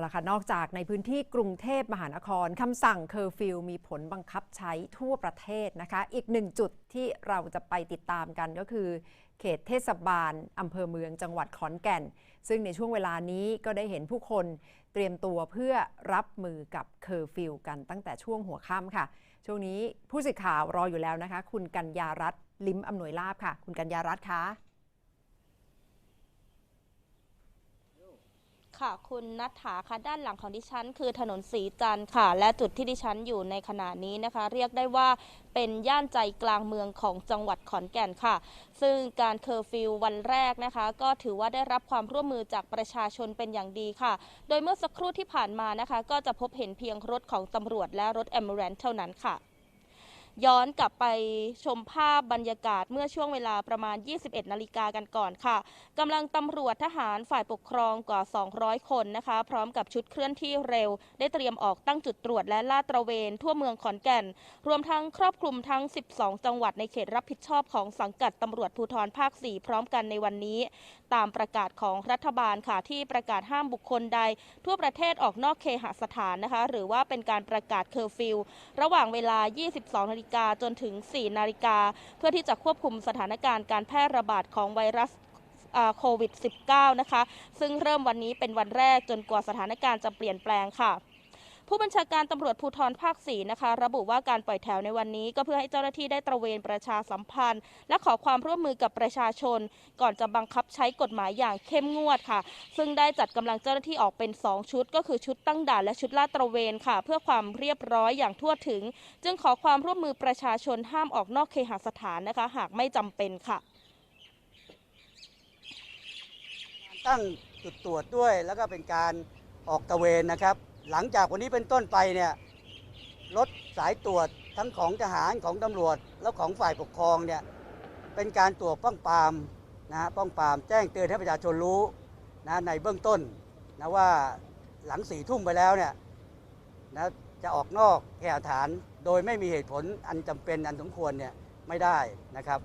เอาละค่ะ นอกจากในพื้นที่กรุงเทพมหานครคำสั่งเคอร์ฟิวมีผลบังคับใช้ทั่วประเทศนะคะ อีกหนึ่งจุดที่เราจะไปติดตามกันก็คือ เขตเทศบาลอำเภอเมืองจังหวัดขอนแก่น ซึ่งในช่วงเวลานี้ก็ได้เห็นผู้คนเตรียมตัวเพื่อรับมือกับเคอร์ฟิวกันตั้งแต่ช่วงหัวค่ำค่ะ ช่วงนี้ผู้สื่อข่าวรออยู่แล้วนะคะ คุณกัญญารัตน์ลิ้มอำนวยลาบค่ะ คุณกัญญารัตน์คะ ค่ะคุณนัทถาค่ะด้านหลังของดิฉัน คือถนนสีจันทร์ค่ะ และจุดที่ดิฉันอยู่ในขณะนี้นะคะ เรียกได้ว่าเป็นย่านใจกลางเมืองของจังหวัดขอนแก่นค่ะ ซึ่งการเคอร์ฟิววันแรกนะคะ ก็ถือว่าได้รับความร่วมมือจากประชาชนเป็นอย่างดีค่ะ โดยเมื่อสักครู่ที่ผ่านมานะคะ ก็จะพบเห็นเพียงรถของตำรวจและรถแอมบูเรนเท่านั้นค่ะ ย้อนกลับไปชมภาพบรรยากาศเมื่อช่วงเวลาประมาณ 21 นาฬิกากันก่อนค่ะกำลังตำรวจทหารฝ่ายปกครองกว่า 200 คนนะคะ พร้อมกับชุดเคลื่อนที่เร็ว ได้เตรียมออกตั้งจุดตรวจและลาดตระเวนทั่วเมืองขอนแก่น รวมทั้งครอบคลุมทั้ง 12 จังหวัดในเขตรับผิดชอบของสังกัดตำรวจภูธรภาค 4 พร้อมกันในวันนี้ ตามประกาศของรัฐบาลค่ะที่ประกาศห้ามบุคคลใด ทั่วประเทศออกนอกเคหสถานนะคะ หรือว่าเป็นการประกาศเคอร์ฟิวระหว่างเวลา 22นาฬิกาจนถึง 4 นาฬิกา เพื่อที่จะควบคุมสถานการณ์การแพร่ระบาดของไวรัสโควิด -19 นะคะ ซึ่งเริ่มวันนี้เป็นวันแรกจนกว่าสถานการณ์จะเปลี่ยนแปลงค่ะ ผู้บัญชาการตำรวจภูธรภาค4นะคะ ระบุว่าการปล่อยแถวในวันนี้ ก็เพื่อให้เจ้าหน้าที่ได้ตระเวนประชาสัมพันธ์ และขอความร่วมมือกับประชาชน ก่อนจะบังคับใช้กฎหมายอย่างเข้มงวดค่ะ ซึ่งได้จัดกำลังเจ้าหน้าที่ออกเป็น 2 ชุด ก็คือชุดตั้งด่านและชุดลาดตระเวนค่ะ เพื่อความเรียบร้อยอย่างทั่วถึง จึงขอความร่วมมือประชาชนห้ามออกนอกเคหสถานนะคะ หากไม่จำเป็นค่ะ ตั้งจุดตรวจด้วยแล้วก็เป็นการออกตระเวนนะครับ หลังจากวันนี้เป็นต้นไปเนี่ยรถสายตรวจทั้งของทหารของตำรวจแล้วของฝ่ายปกครองเนี่ยเป็นการตรวจป้องปรามนะฮะป้องปรามแจ้งเตือนให้ประชาชนรู้นะในเบื้องต้นนะว่าหลังสี่ทุ่มไปแล้วเนี่ยนะจะออกนอกแห่ฐานโดยไม่มีเหตุผลอันจำเป็นอันสมควรเนี่ยไม่ได้นะครับ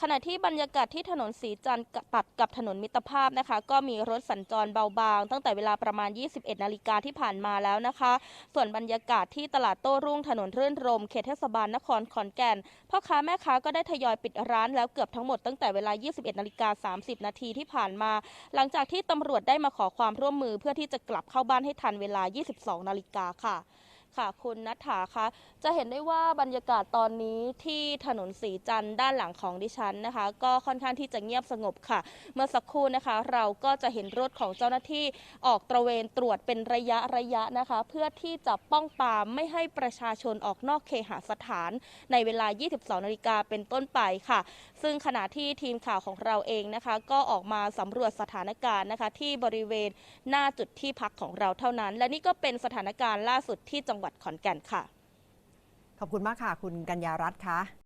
ขณะที่บรรยากาศที่ถนนสีจันทร์ตัดกับถนนมิตรภาพนะคะ ก็มีรถสัญจรเบาบาง ตั้งแต่เวลาประมาณ 21 นาฬิกาที่ผ่านมาแล้วนะคะ ส่วนบรรยากาศที่ตลาดโต้รุ่งถนนรื่นรมเขตเทศบาลนครขอนแก่นพ่อค้าแม่ค้าก็ได้ทยอยปิดร้านแล้วเกือบทั้งหมดตั้งแต่เวลา 21 นาฬิกา 30 นาทีที่ผ่านมา หลังจากที่ตำรวจได้มาขอความร่วมมือเพื่อที่จะกลับเข้าบ้านให้ทันเวลา 22 นาฬิกาค่ะ ค่ะ คุณนัทธาคะจะเห็นได้ว่าบรรยากาศตอนนี้ที่ถนนสีจันทร์ด้านหลังของดิฉันนะคะ ก็ค่อนข้างที่จะเงียบสงบค่ะ เมื่อสักครู่นะคะ เราก็จะเห็นรถของเจ้าหน้าที่ออกตระเวนตรวจเป็นระยะระยะนะคะ เพื่อที่จะป้องปรามไม่ให้ประชาชนออกนอกเคหสถาน ในเวลา 22 นาฬิกาเป็นต้นไปค่ะ ซึ่งขณะที่ทีมข่าวของเราเองนะคะ ก็ออกมาสำรวจสถานการณ์นะคะ ที่บริเวณหน้าจุดที่พักของเราเท่านั้น และนี่ก็เป็นสถานการณ์ล่าสุดที่จังจังหวัดขอนแก่นค่ะ ขอบคุณมากค่ะ คุณกัญญารัตน์คะ